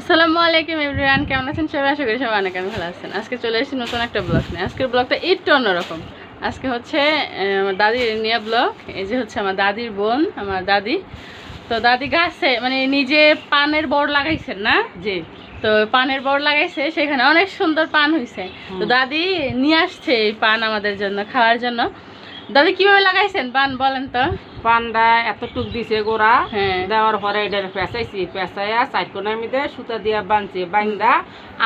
আসসালামু আলাইকুম এভরিওয়ান কেমন আছেন সবাই? আশা করি সবাই অনেক ভালো আছেন। আজকে চলে এসেছি নতুন একটা ব্লগ নিয়ে। আজকের ব্লগটা একটু অন্যরকম। আজকে হচ্ছে আমার দাদির নিয়ে ব্লগ এই যে হচ্ছে আমার দাদির বোন আমার দাদি। তো দাদি গাছে মানে নিজে পানের বড় লাগাইছেন না? যে তো পানের বড় লাগাইছে সেখানে অনেক সুন্দর পান হয়েছে তো দাদি নিয়ে আসছে এই পান আমাদের জন্য খাওয়ার জন্য। দাদি কীভাবে লাগাইছেন পান বলেন তো? পান্ডা এতটুক দিছে গোড়া হ্যাঁ। দেওয়ার পরে এটা পেঁচাইছি পেঁচাইয়া চার কোনার মধ্যে সুতা দিয়া বানছি বাইন্দা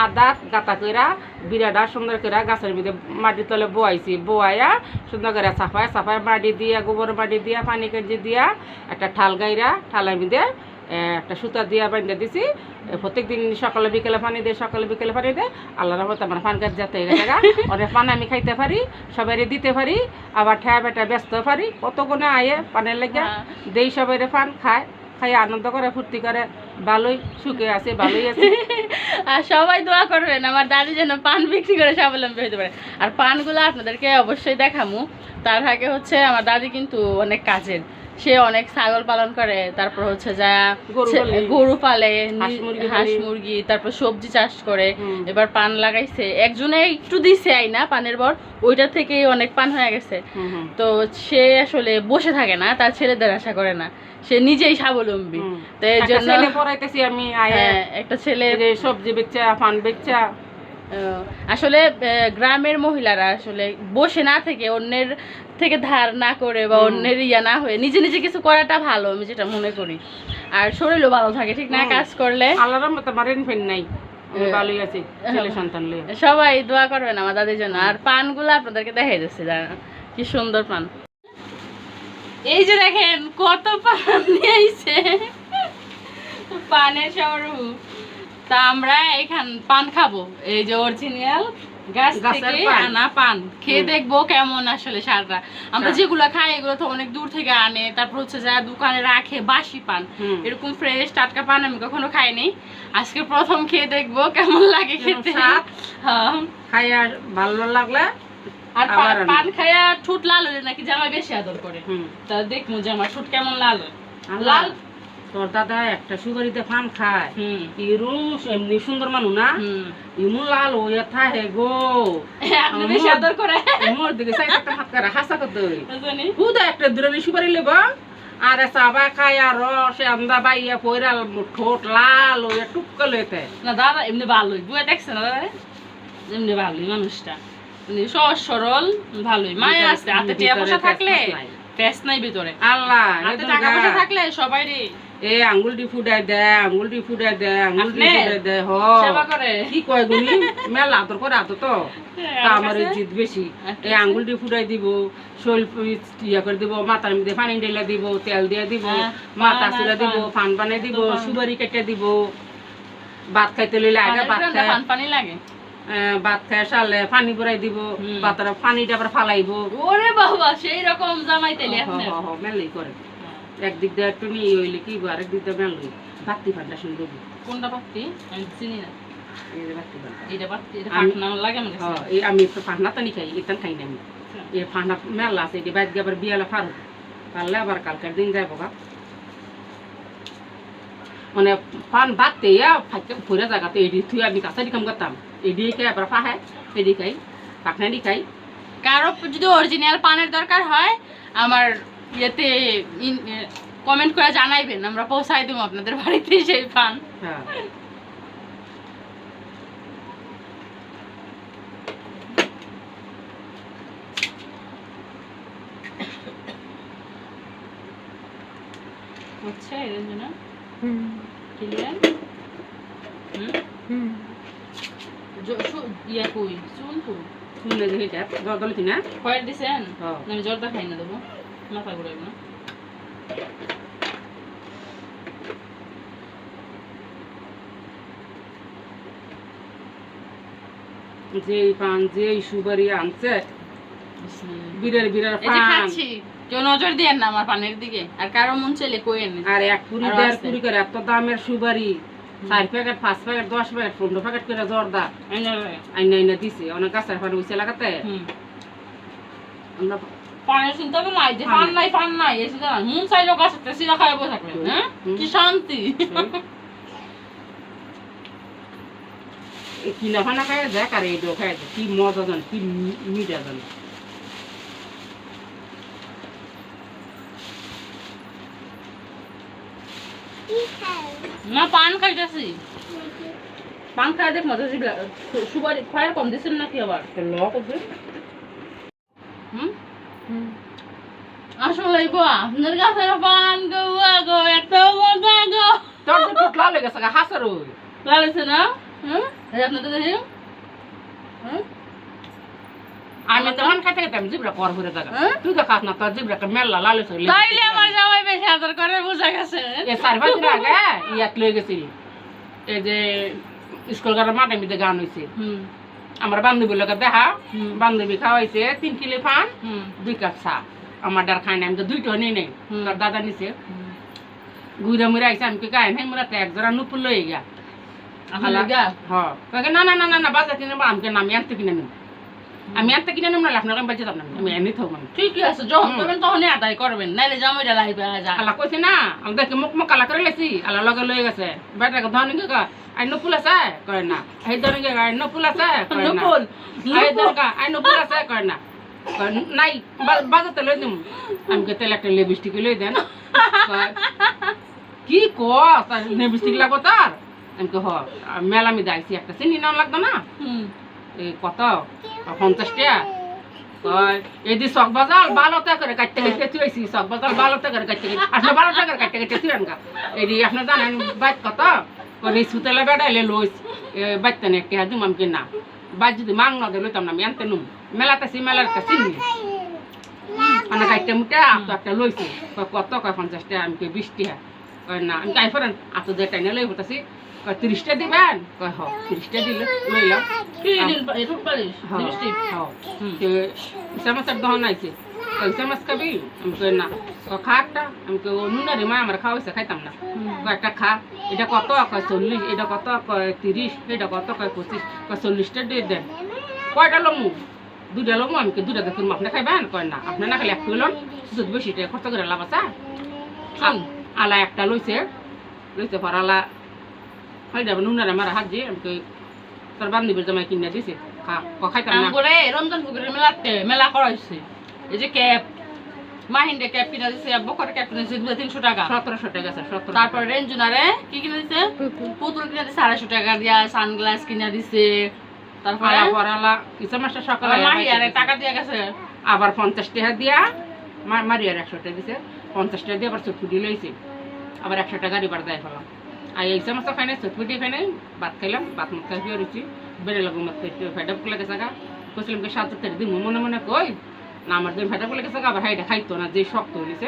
আদা গাতা কইরা বিরাটা সুন্দর করে গাছের মধ্যে মাটির তলে বোয়াইছি বোয়াইয়া সুন্দর করে সাফায় সাফায় মাটি দিয়া গোবর মাটি দিয়া পানি কেজি দিয়া একটা ঠাল গাইরা ঠালের মধ্যে একটা সুতা দিয়া বাইন্দা দিছি। প্রত্যেক দিন সকালে বিকেলে পানি দেয় সকালে বিকেলে পানি দেয়। আল্লাহর রহমতে আমার পান কাজ যাতে গেছে গা। অনেক পান আমি খাইতে পারি সবাই দিতে পারি আবার ঠেয়া বেটা ব্যস্ত পারি। কত গুণে আয়ে পানের লেগে হ্যাঁ। দেই সবাই পান খায় খাই আনন্দ করে ফুর্তি করে। ভালোই সুখে আছে ভালোই আছে। আর সবাই দোয়া করবেন আমার দাদি যেন পান বিক্রি করে স্বাবলম্বী হতে পারে। আর পানগুলো আপনাদেরকে অবশ্যই দেখামু। তার আগে হচ্ছে আমার দাদি কিন্তু অনেক কাজের। সে অনেক ছাগল পালন করে তারপর হচ্ছে যা গরু পালে। হাঁস মুরগি তারপর সবজি চাষ করে এবার পান লাগাইছে। একজনে একটু দিছে আই না পানের বর ওইটা থেকেই অনেক পান হয়ে গেছে। তো সে আসলে বসে থাকে না তার ছেলেদের আশা করে না। সে নিজেই স্বাবলম্বী। তো এই জন্য পড়াইতেছি আমি হ্যাঁ, একটা ছেলে সবজি বেচা পান বেচা আসলে গ্রামের মহিলারা আসলে বসে না থেকে অন্যের থেকে ধার না করে বা অন্যের ইয়া না হয়ে নিজে নিজে কিছু করাটা ভালো আমি যেটা মনে করি। আর শরীরও ভালো থাকে ঠিক না? কাজ করলে? আল্লাহর ফেন নাই। ভালোই আছি ছেলে সন্তান সবাই দোয়া করবেন আমার দাদির জন্য। আর পানগুলো আপনাদেরকে দেখাই যাচ্ছে দাঁড়ান। কি সুন্দর পান। এই যে দেখেন কত পান নিয়ে আইছে। পানের সরু তা আমরা এখান পান খাব। এই যে অরিজিনাল গাছ থেকে আনা পান। খেয়ে দেখব কেমন আসলে সারটা। আমরা হ্যাঁ। যেগুলো খাই এগুলো তো অনেক দূর থেকে আনে। তারপর হচ্ছে যা দোকানে রাখে বাসি পান। এরকম ফ্রেশ টাটকা পান আমি কখনো খাইনি। আজকে প্রথম খেয়ে দেখব কেমন লাগে খেতে? হ্যাঁ। খাই আর ভালো লাগলে আর পান- খাইয়া ঠোঁট লাল হলে নাকি জামা বেশি আদর করে। তা দেখব জামা ঠোঁট কেমন লাল লাল তোর দাদা একটা সুগারিতে পান খায়। ইরুম এমনি সুন্দর মানুষ না? ইমু লাল হইয়া থাকে গো। আপনি বেশি করে। মোর দিকে একটা হাত করে হাসা কর দই জানি হুদা একটা দূরে সুপারি লেব। আর চাবা আর রস আমদা বাইয়া পয়রা ঠোঁট লাল হইয়া টুক্কা লইতে। না দাদা এমনি ভালোই। বুয়া দেখছে না দাদা এমনি ভালোই মানুষটা। মানে সহজ সরল ভালোই। মায়া আছে হাতে টাকা পয়সা থাকলে ফেস নাই ভিতরে। আল্লাহ হাতে টাকা পয়সা থাকলে সবাই রে এ আঙ্গুলটি ফুটাই দে আঙ্গুলটি ফুটাই দে আঙ্গুলটি? ফুটাই দে হ। কি কয় গুলি মেলা আদর করে আতো তো। আমার? জিদ বেশি। এই আঙ্গুলটি ফুটাই দিব শৈল ইয়া করে দিব মাথার মধ্যে পানি ঢেলে দিব তেল দিয়ে দিব হ্যাঁ, মাথা পান দিব পান। ফান বানাই দিব তো সুপারি কেটে দিব ভাত খাইতে লইলে আগে ভাত খায়। পান পানি লাগে? ভাত খায় সারলে পানি ভরাই দিব ভাতের পানিটা আবার ফালাইব। ওরে বাবা সেই রকম জামাই হ, মেলাই করে। একদিক দিয়ে একটু নিয়ে হইলে কি আরেক দিক দিয়ে ভাতি ফান্ডা কোনটা আমি চিনি না। ভাতি আমি- পাটনা লাগে আমার কাছে? এই আমি তো ফান্ডা নি খাই ইতান খাই না আমি। এই ফান্ডা মেলা আছে এটি বাইর আবার বিয়ালে ফারু পারলে আবার কালকের দিন যাই বাবা মানে পান বাদতে ফাইতে ফুরে জায়গাতে এডি থুই আমি কাছে কাম করতাম। এডি খাই আবার ফাহে এডি খাই পাখনা দি খাই। কারও যদি অরিজিনাল পানের দরকার হয় আমার ইয়েতে কমেন্ট করে জানাইবেন আমরা পৌঁছাই দেবো আপনাদের বাড়িতে সেই পান হ্যাঁ। হচ্ছে এর জন্য ক্লিয়ার ইয়া কই? চুন কই? শুনলে যে এটা দলতি না? খয়ের দিছেন? হ্যাঁ। আমি জর্দা খাই না দেবো। ঘুরাইব না যে পান যে সুবারি আনছে। বিরের বিরের পান। কেউ নজর দিয়েন না আমার পানের দিকে। আর কারও মন চাইলে কইেন আর এক কুড়ি দেড় কুড়ি করে এত দামের সুবারি চার প্যাকেট পাঁচ প্যাকেট দশ প্যাকেট পনেরো প্যাকেট করে জর্দা। আইনা আইনা দিছে অনেক গাছের পানি লাগাতে। আমরা পানের চিন্তা তো নাই যে পান নাই পান নাই চিন্তা নাই মন চাইলেও গাছ একটা সিরা খাই বসে থাকবেন হ্যাঁ? কি শান্তি। কিনা ফানা খাই দেখ আর এইটাও খাই কি মজা জান কি মি- মিঠা জান না পান খাইতেছি। পান খাই দেখ মজা সুপারি ফায়ার কম দিছেন নাকি আবার? ল করবে হুম? আসলে গো আপনার কাছে পান গো গো এত মজা গো। তোর তো টুকলা লেগে গেছে হাসার ওই লাগছে না? হুম? এই আপনাদের দেখি। আমি তো ধান খাইতে খাইতে আমি জিবরা কর ভরে থাকা? তুই তো খাস না তোর জিবরা মেলা লাল হইছে তাইলে আমার জামাই বেশি আদর করে বোঝা গেছে। এ চার পাঁচ আগে ইয়াত লয়ে গেছিল। এই যে স্কুল মাঠে মিতে গান হয়েছে। হুম। আমার বান্ধবীর লোকের দেখা। বান্ধবী খাওয়াইছে তিন কিলো পান দুই কাপ চা। আমার ডার খাই না আমি তো দুইটো নিয়ে নেই। দাদা নিছে। ঘুরে মুড়ে আইসে আমি গায়ে নাই মুরা তো এক জোড়া নুপুর লই লাগা হ। না না না না না বাজার কিনে আমাকে না আনতে কিনে নিম। আমি আনতে কিনে নিম না আপনাকে আমি বাজে না। আমি এনে থাকব আমি ঠিকই আছে যখন। করবেন তখনই আদায় করবেন নাইলে জামাইটা লাইবে যা। আল্লাহ কইছে না আমি দেখি মুখ মুখ কালা করে লেছি আল্লাহ লগে লয়ে গেছে। বেটাকে ধনী কে আই নুপুল আছে? কয় না। ধনী কে আই নুপুল আছে? কয় না। নুপুল আই দরকা আই নুপুল আছে? কয় না। নাই বাজাতে লই দিম। আমি কে তেল একটা লিপস্টিক লই দেন। কি ক লিপস্টিক লাগো তার? আমি কে হ মেলা আমি যাইছি একটা চিনি নাও লাগতো না? কত? পঞ্চাশ টাকা এই শখ বাজার বারো করে কাটতে কাটতে তুইছি শখ বাজার বারো করে কাটতে আপনার বারো টাকা করে কাটতে কাটতে তুই আনগা। এই দি আপনার জানেন বাইক কত? করে সুতেলা বেড়াইলে লইস বাইতে নে টেহা দিম আমি না বাইক যদি মাং না লইতাম না, আমি আনতে নুম। মেলাতে সি মেলার কাছে মানে কাটতে মুটে আতো একটা লইছি। কত? কয় পঞ্চাশ টাকা আমি বিশ টাকা না, আমি কাই ফেরেন আতো দিয়ে টাইনে লই কয় তিরিশটা দিবেন? কয় হ তিরিশটা দিলে লইলাম চামচের দহন আইছে চামচ খাবি? আমি কই না। খা একটা। আমি কই ও নুনারি মা আমার খাওয়াইছে খাইতাম না। একটা খা। এটা কত? কয় চল্লিশ। এটা কত? কয় তিরিশ। এটা কত? কয় পঁচিশ। কয় চল্লিশটা দিয়ে দেন। কয়টা লমু? দুইটা লমু আমি দুইটা দেখুন আপনি খাইবেন? কয় না। আপনি না খালি এক লন যদি বেশি খরচ করে লাভ আছে। আলা একটা লইছে। লইছে পর আলা যাবে নুনারে মারা হাত দিয়ে আমি কই তোর বান্ধবীর জামাই কিনে দিছে খাইতাম না করে রমজান পুকুরের মেলাতে মেলা করাইছে এই যে ক্যাপ মাহিন্ডে ক্যাপ কিনা দিছে বকর ক্যাপ কিনা দিছে দুই তিনশো টাকা সতেরোশো টাকা আছে সতেরো তারপর রেঞ্জুনারে কি কিনা দিছে পুতুল কিনা দিছে আড়াইশো টাকা দিয়া সানগ্লাস কিনা দিছে তারপরে পড়া পড়ালা কিছু মাসে সকালে আবার মাহিয়ারে টাকা দিয়া গেছে আবার পঞ্চাশ টাকা দিয়া মারিয়ার একশো টাকা দিছে পঞ্চাশ টাকা দিয়ে আবার চটপুটি লইছে আবার একশো টাকা রিবার দেয় ফেলাম আর এই সমস্ত খাই নাই চটপুটি খাই নাই ভাত খাইলাম ভাত মুখ খাই দিয়ে রয়েছি বেড়ে লাগো মত ফেডাপ করে গেছে গা। কইছিলাম কি সাত তারিখ দিন মনে মনে কই না আমার দিন ফেডাপ করে গেছে গা আবার হাইটা খাইতো না যে শক্ত হয়েছে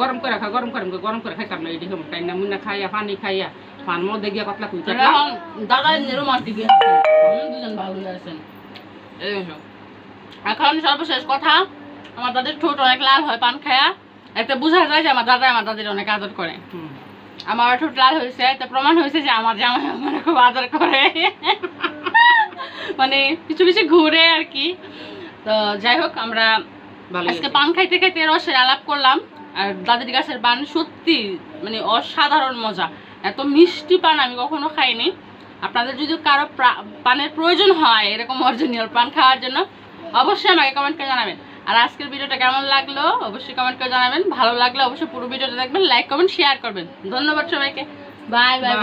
গরম করে খা গরম করে গরম করে খাইতাম না এদিকে টাইম না মুন্না খাইয়া পানি খাইয়া পান মধ্যে গিয়া পাতলা কুইতা দাদা রোমান্টিক দুজন ভালোই আছেন এই। এখন সর্বশেষ কথা। আমার দাদির ঠোঁট অনেক লাল হয় পান খায়া। একটা বোঝা যায় যে আমার দাদা আমার দাদির অনেক আদর করে আমার ঠোঁট লাল হয়েছে একটা প্রমাণ হয়েছে যে আমার জামাই আমার খুব আদর করে। মানে কিছু কিছু ঘুরে আর কি। তো যাই হোক আমরা আজকে পান খাইতে খাইতে রসের আলাপ করলাম আর দাদির গাছের পান সত্যি মানে অসাধারণ মজা। এত মিষ্টি পান আমি কখনো খাইনি। আপনাদের যদি কারও পানের প্রয়োজন হয় এরকম অরিজিনাল পান খাওয়ার জন্য অবশ্যই আমাকে কমেন্ট করে জানাবেন। আর আজকের ভিডিওটা কেমন লাগল অবশ্যই কমেন্ট করে জানাবেন। ভালো লাগলে অবশ্যই পুরো ভিডিওটা দেখবেন লাইক কমেন্ট শেয়ার করবেন। ধন্যবাদ সবাইকে। Bye bye.